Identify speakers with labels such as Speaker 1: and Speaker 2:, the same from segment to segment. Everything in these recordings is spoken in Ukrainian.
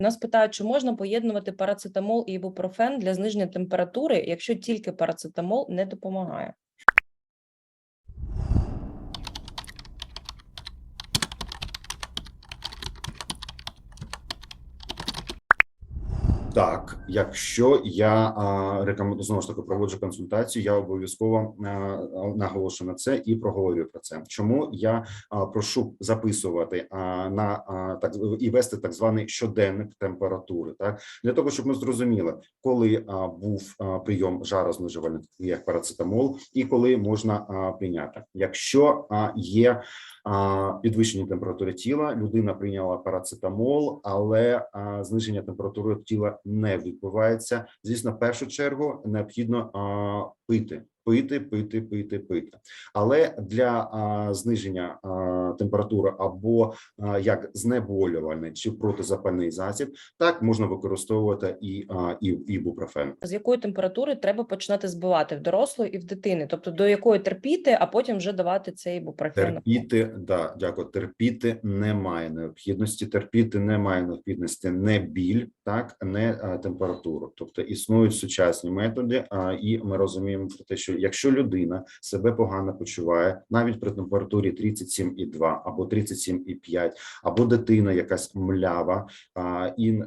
Speaker 1: Нас питають, чи можна поєднувати парацетамол і ібупрофен для зниження температури, якщо тільки парацетамол не допомагає.
Speaker 2: Так, якщо я рекомендую знову ж таки проводжу консультацію, я обов'язково наголошу на це і проговорю про це. Чому я прошу записувати на так і вести так званий щоденник температури, так для того, щоб ми зрозуміли, коли був прийом жарознижувальних як парацетамол, і коли можна прийняти. Якщо є підвищення температури тіла, людина прийняла парацетамол, але зниження температури тіла не відбувається. Звісно, в першу чергу необхідно пити, пити, пити, пити, пити. Але для а, зниження а, температури або а, як знеболювальний чи протизапальний засіб, так можна використовувати і, а, і ібупрофен.
Speaker 1: З якої температури треба починати збивати в дорослої і в дитини, тобто до якої терпіти, а потім вже давати цей ібупрофен.
Speaker 2: Терпіти, да, дякую. Терпіти немає необхідності. Терпіти немає необхідності не біль, так не а, температуру. Тобто існують сучасні методи, а, і ми розуміємо про те, що якщо людина себе погано почуває, навіть при температурі 37,2 або 37,5, або дитина якась млява, і е,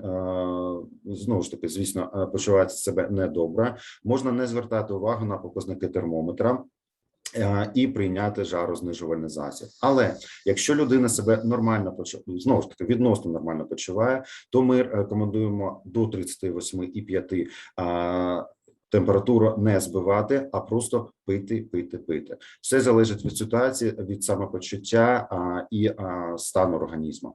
Speaker 2: знову ж таки, звісно, е, почувається себе недобре, можна не звертати увагу на показники термометра е, і прийняти жарознижувальний засіб. Але якщо людина себе нормально почуває, знову ж таки відносно нормально почуває, то ми рекомендуємо до 38,5 а, температуру не збивати, а просто пити, пити, пити. Все залежить від ситуації, від самопочуття і стану організму.